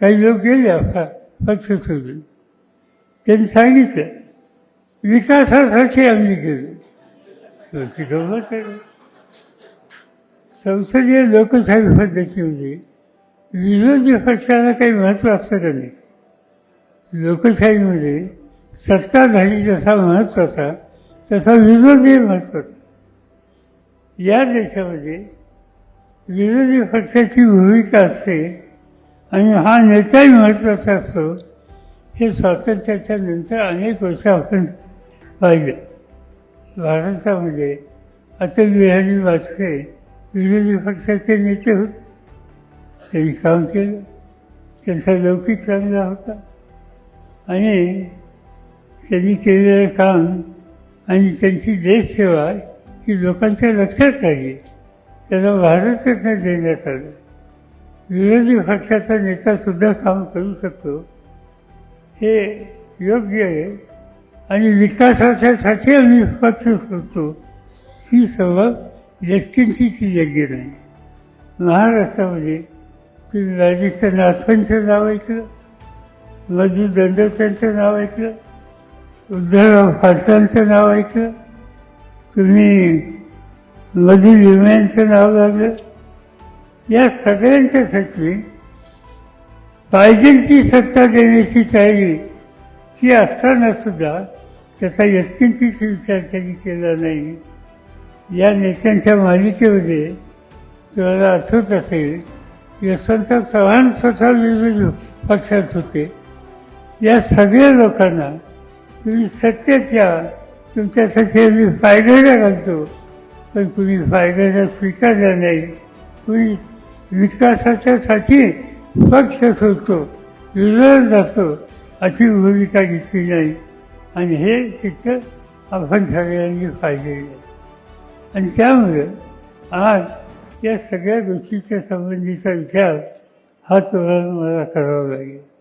काही लोक गेले आपला पक्ष सोडून त्यांनी सांगितलं विकासासाठी आम्ही गेलो. होती संसदीय लोकशाही पद्धतीमध्ये विरोधी पक्षाला काही महत्त्व असतं का नाही? लोकशाहीमध्ये सत्ताधारी जसा महत्त्वाचा तसा विरोधी महत्त्वाचा या देशामध्ये विरोधी पक्षाची भूमिका असते आणि हा नेताही महत्त्वाचा असतो. हे स्वातंत्र्याच्या नंतर अनेक वर्ष आपण पाहिलं. भारतामध्ये अटल बिहारी वाजपेयी विरोधी पक्षाचे नेते होते. त्यांनी काम केलं. त्यांचा लौकिक चांगला होता. आणि त्यांनी केलेलं काम आणि त्यांची देशसेवा ही लोकांच्या लक्षात राहिली. त्याला भारतरत्न देण्यात आलं. विरोधी पक्षाचा नेता सुद्धा काम करू शकतो. हे योग्य आहे. आणि विकासाच्यासाठी आम्ही पक्ष करतो ही सभा व्यक्तींची योग्य नाही. महाराष्ट्रामध्ये तुम्ही राजेश नाथांचं नाव ऐकलं मधू दंडोत्यांचं नाव ऐकलं उद्धवराव फाटलांचं नाव ऐकलं तुम्ही मधू विम्यांचं नाव लागलं या सगळ्यांच्यासाठी पाहिजे सत्ता देण्याची तयारी ही असताना सुद्धा त्याचा व्यक्तींचीच विचार त्यांनी केला नाही. या नेत्यांच्या मालिकेमध्ये तुम्हाला आठवत असेल यशवंतराव चव्हाण स्वतः विविध पक्षात होते. या सगळ्या लोकांना तुम्ही सत्याच्या तुमच्यासाठी आम्ही फायद्याला घालतो. पण कुणी फायद्याचा स्वीकारला नाही कुणी विकासाच्यासाठी पक्ष सोडतो विरोध जातो अशी भूमिका घेतली नाही. आणि हे चित्र आपण सगळ्यांनी पाहिलेलं आहे. आणि त्यामुळे आज या सगळ्या गोष्टीच्या संबंधीचा विचार हा तुम्हाला मला करावा लागेल.